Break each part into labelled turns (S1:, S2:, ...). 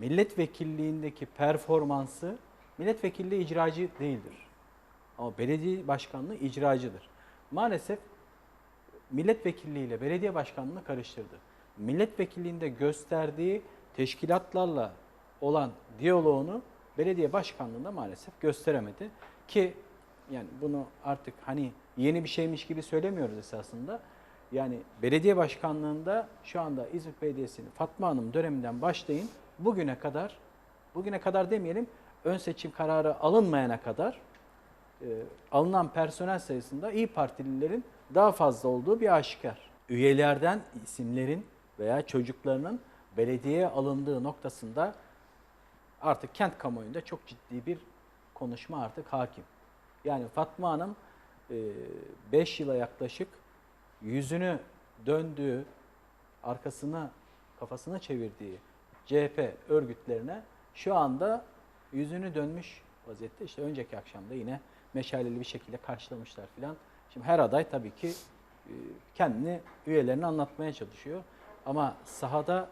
S1: milletvekilliğindeki performansı milletvekilliği icracı değildir. Ama belediye başkanlığı icracıdır. Maalesef milletvekilliği ile belediye başkanlığını karıştırdı. Milletvekilliğinde gösterdiği teşkilatlarla olan diyaloğunu belediye başkanlığında maalesef gösteremedi. Ki yani bunu artık hani yeni bir şeymiş gibi söylemiyoruz esasında. Yani belediye başkanlığında şu anda İzmit Belediyesi'nin Fatma Hanım döneminden başlayın bugüne kadar, bugüne kadar demeyelim ön seçim kararı alınmayana kadar e, alınan personel sayısında İyi Partililerin daha fazla olduğu bir aşikar. Üyelerden isimlerin veya çocuklarının belediyeye alındığı noktasında artık kent kamuoyunda çok ciddi bir konuşma artık hakim. Yani Fatma Hanım 5 yıla yaklaşık yüzünü döndüğü, arkasına kafasını çevirdiği CHP örgütlerine şu anda yüzünü dönmüş vaziyette. İşte önceki akşamda yine meşaleli bir şekilde karşılamışlar filan. Şimdi her aday tabii ki e, kendini üyelerini anlatmaya çalışıyor. Ama sahada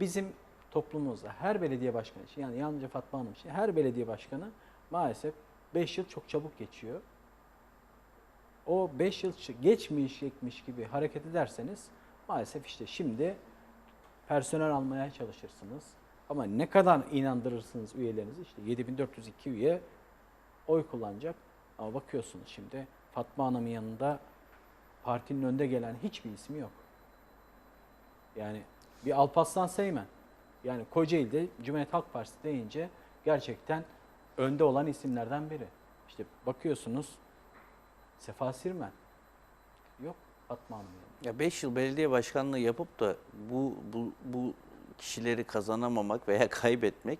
S1: bizim toplumumuzda her belediye başkanı için yani yalnızca Fatma Hanım için her belediye başkanı maalesef 5 yıl çok çabuk geçiyor. O 5 yıl geçmeyecekmiş gibi hareket ederseniz maalesef işte şimdi personel almaya çalışırsınız. Ama ne kadar inandırırsınız üyelerinizi işte 7402 üye oy kullanacak. Ama bakıyorsunuz şimdi Fatma Hanım'ın yanında partinin önde gelen hiçbir ismi yok. Yani bir Alparslan Seymen. Yani Kocaeli'de Cumhuriyet Halk Partisi deyince gerçekten önde olan isimlerden biri. İşte bakıyorsunuz Sefa Sirmen. Hanım yanında.
S2: Ya 5 yıl belediye başkanlığı yapıp da bu bu bu kişileri kazanamamak veya kaybetmek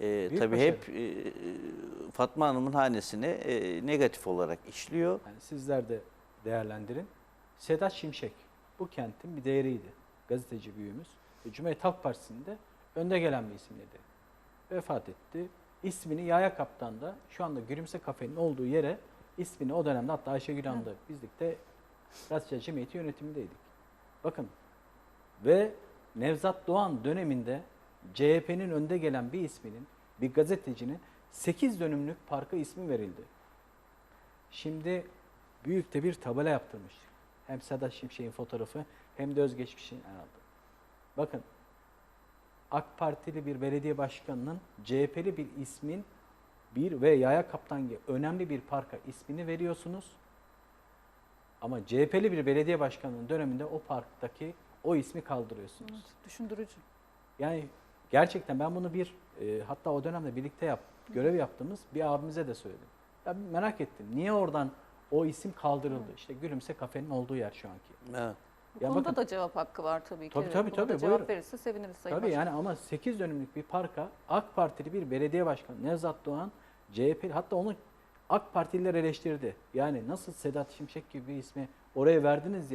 S2: e,
S1: Büyük
S2: tabii
S1: başarı.
S2: hep e, Fatma Hanım'ın hanesine e, negatif olarak işliyor.
S1: Yani sizler de değerlendirin. Sedat Şimşek bu kentin bir değeriydi. Gazeteci büyüğümüz. Ve Cumhuriyet Halk Partisi'nde önde gelen bir isimliydi. Vefat etti. İsmini Yaya Kaptan'da şu anda Gülümse Kafe'nin olduğu yere ismini o dönemde hatta Ayşegül Hanım da bizlikte Gazeteciler Cemiyeti yönetimindeydik. Bakın ve Nevzat Doğan döneminde CHP'nin önde gelen bir isminin, bir gazetecinin 8 dönümlük parka ismi verildi. Şimdi büyük de bir tabela yaptırmış. Hem Sedat Şimşek'in fotoğrafı hem de özgeçmişin herhalde. Bakın AK Partili bir belediye başkanının CHP'li bir ismin bir ve Yaya Kaptan gibi önemli bir parka ismini veriyorsunuz. Ama CHP'li bir belediye başkanının döneminde o parktaki o ismi kaldırıyorsunuz.
S3: Evet, Düşündürücü.
S1: Yani gerçekten ben bunu bir e, hatta o dönemde birlikte yap, görev yaptığımız bir abimize de söyledim. Ya merak ettim. Niye oradan o isim kaldırıldı? İşte Gülümse Kafe'nin olduğu yer şu anki.
S2: Evet.
S3: Bu
S1: Ya
S3: konuda
S1: bakın-
S3: da cevap hakkı var tabii ki.
S1: Tabii,
S3: Evet,
S1: tabii,
S3: bu konuda
S1: tabii,
S3: cevap
S1: buyurun.
S3: verirse seviniriz Sayın
S1: Tabii
S3: Başkan.
S1: yani ama 8 dönümlük bir parka AK Partili bir belediye başkanı Nevzat Doğan CHP hatta onu AK Partililer eleştirdi. Yani nasıl Sedat Şimşek gibi bir ismi oraya verdiniz